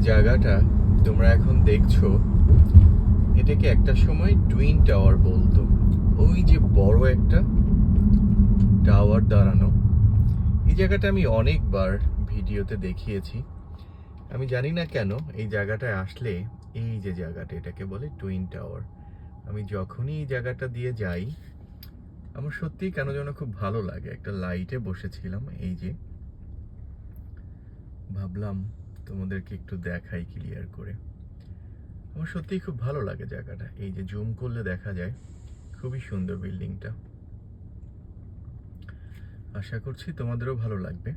জায়গাটা তোমরা এখন দেখছ, এটাকে একটা সময় টুইন টাওয়ার বলতো। ওই যে বড় একটা টাওয়ার দাঁড়ানো। এই জায়গাটা আমি অনেকবার ভিডিওতে দেখিয়েছি। আমি জানি না কেন এই জায়গাটায় আসলে এই যে জায়গাটা, এটাকে বলে টুইন টাওয়ার। আমি যখনই এই জায়গাটা দিয়ে যাই, আমার সত্যিই কেন যেন খুব ভালো লাগে। একটা লাইটে বসেছিলাম, এই যে। ভাবলাম তোমাদেরকে একটু দেখাই ক্লিয়ার করে। আমার সত্যিই খুব ভালো লাগে জায়গাটা। এই যে জুম করলে দেখা যায়, খুবই সুন্দর বিল্ডিংটা আশা করছি তোমাদেরও ভালো লাগবে।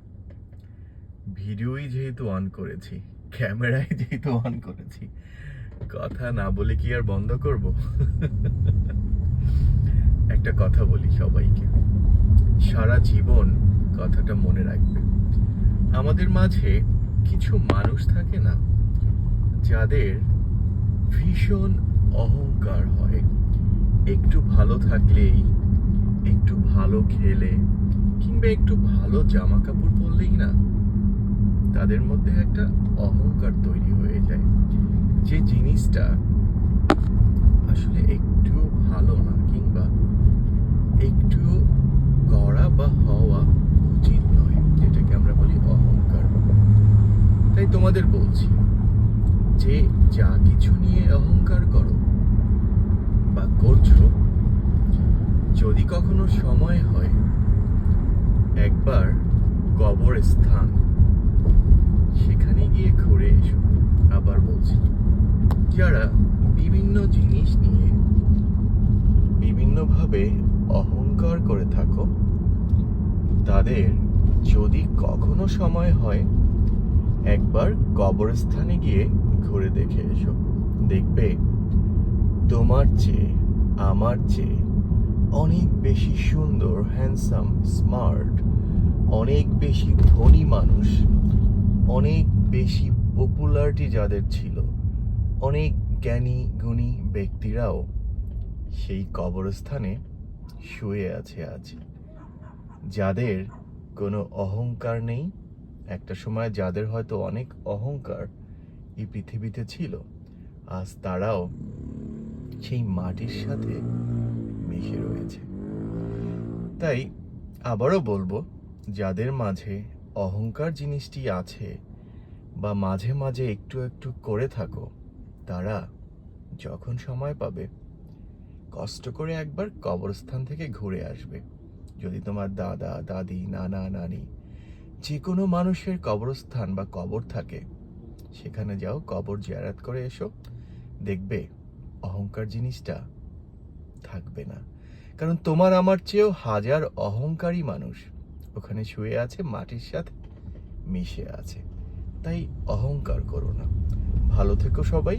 ভিডিওই যেহেতু অন করেছি ক্যামেরায় যেহেতু অন করেছি, কথা না বলে কি আর বন্ধ করব? একটা কথা বলি সবাইকে। সারা জীবন কথাটা মনে রাখবে। আমাদের মাঝে কিছু মানুষ থাকে না, যাদের ভীষণ অহংকার হয়। একটু ভালো থাকলেই, একটু ভালো খেলে, কিংবা একটু ভালো জামা কাপড় পরলেই না, তাদের মধ্যে একটা অহংকার তৈরি হয়ে যায়। যে জিনিসটা আসলে একটু ভালো না কিংবা একটু করা বা হওয়া উচিত নয় যেটাকে আমরা বলি অহংকার তাই তোমাদের বলছি, যে যা কিছু নিয়ে অহংকার করো বা করছ, যদি কখনো সময় হয়, একবার কবরস্থান সেখানে গিয়ে ঘুরে এসো। আবার বলছি, যারা বিভিন্ন জিনিস নিয়ে বিভিন্নভাবে অহংকার করে থাকো, তাদের যদি কখনো সময় হয় একবার কবরস্থানে গিয়ে ঘুরে দেখে এসো। দেখবে, তোমার চেয়ে, আমার চেয়ে অনেক বেশি সুন্দর হ্যান্ডসাম স্মার্ট অনেক বেশি ধনী মানুষ, অনেক বেশি পপুলারিটি যাদের ছিল, অনেক জ্ঞানী, গুণী ব্যক্তিরাও সেই কবরস্থানে শুয়ে আছে আজ। যাদের কোনো অহংকার নেই একটা সময় যাদের হয়তো অনেক অহংকার এই পৃথিবীতে ছিল, আজ তারাও সেই মাটির সাথে মিশে রয়েছে। তাই আবারও বলব, যাদের মাঝে অহংকার জিনিসটি আছে বা মাঝে মাঝে একটু একটু করে থাকো, তারা যখন সময় পাবে, কষ্ট করে একবার কবরস্থান থেকে ঘুরে আসবে। যদি তোমার দাদা, দাদি, নানা, নানি যে কোনো মানুষের কবরস্থান বা কবর থাকে, সেখানে যাও, কবর জিয়ারাত করে এসো। দেখবে, অহংকার জিনিসটা থাকবে না। কারণ তোমার আমার চেয়েও হাজার অহংকারী মানুষ ওখানে শুয়ে আছে, মাটির সাথে মিশে আছে। তাই অহংকার করো না। ভালো থেকো সবাই।